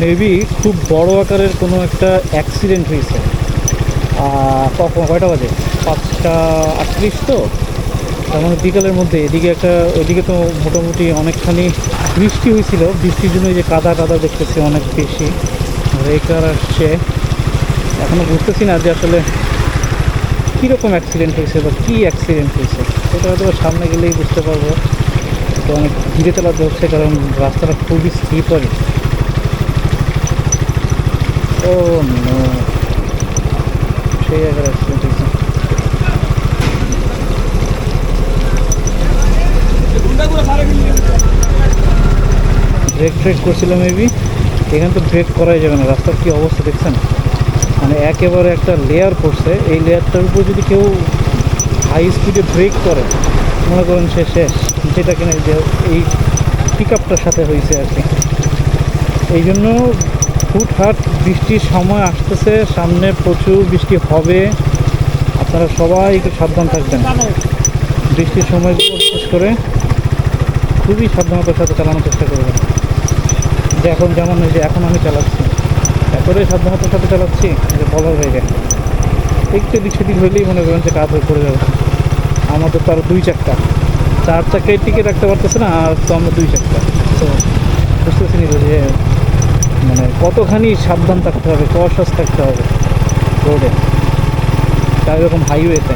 Maybe খুব বড় আকারের কোনো একটা অ্যাক্সিডেন্ট হয়েছে। কখন, কয়টা বাজে? পাঁচটা আটত্রিশ তো? তার মানে বিকালের মধ্যে। এদিকে একটা ওইদিকে তো মোটামুটি অনেকখানি বৃষ্টি হয়েছিল। বৃষ্টির জন্য যে কাদা কাদা দেখতেছি অনেক বেশি। রেকার আসছে? এখনও বুঝতেছি না যে আসলে কীরকম অ্যাক্সিডেন্ট হয়েছে বা কী অ্যাক্সিডেন্ট হয়েছে। সেটা হয়তো সামনে গেলেই বুঝতে পারব। তো অনেক ধীরে চালাতে হচ্ছে, কারণ রাস্তাটা খুবই স্লিপারি সেই জায়গায় অ্যাক্সিডেন্ট হয়েছে ব্রেক ট্রেক করছিল মেবি এখানে তো ব্রেক করাই যাবে না, রাস্তার কি অবস্থা দেখছেন? মানে একেবারে একটা লেয়ার পড়ছে, এই লেয়ারটার উপর যদি কেউ হাই স্পিডে ব্রেক করে, মনে করেন সে শেষ, যেটা কিনা এই পিক আপটার সাথে হয়েছে আর কি। এই জন্য হুটহাট বৃষ্টির সময় আসতেছে, সামনে প্রচুর বৃষ্টি হবে। আপনারা সবাই একটু সাবধান থাকবেন। বৃষ্টির সময়গুলো বিশেষ করে খুবই সাবধানতার সাথে চালানোর চেষ্টা করবেন। যে এখন যেমন যে এখন আমি চালাচ্ছি, এতটাই সাবধানতার সাথে চালাচ্ছি যে বলার হয়ে গেছে একটু এদিক সেদিক হইলেই মনে করেন যে কাজ হয়ে পড়ে যাবে। আমাদের তো আরও দুই চাক্কা চার চাক্কায় টিকে রাখতে পারতেছে না, আর তো আমরা দুই চাক্কা তো বুঝতেছি যে মানে কতখানি সাবধান থাকতে হবে কশাস থাকতে হবে রোডে তাই হাইওয়েতে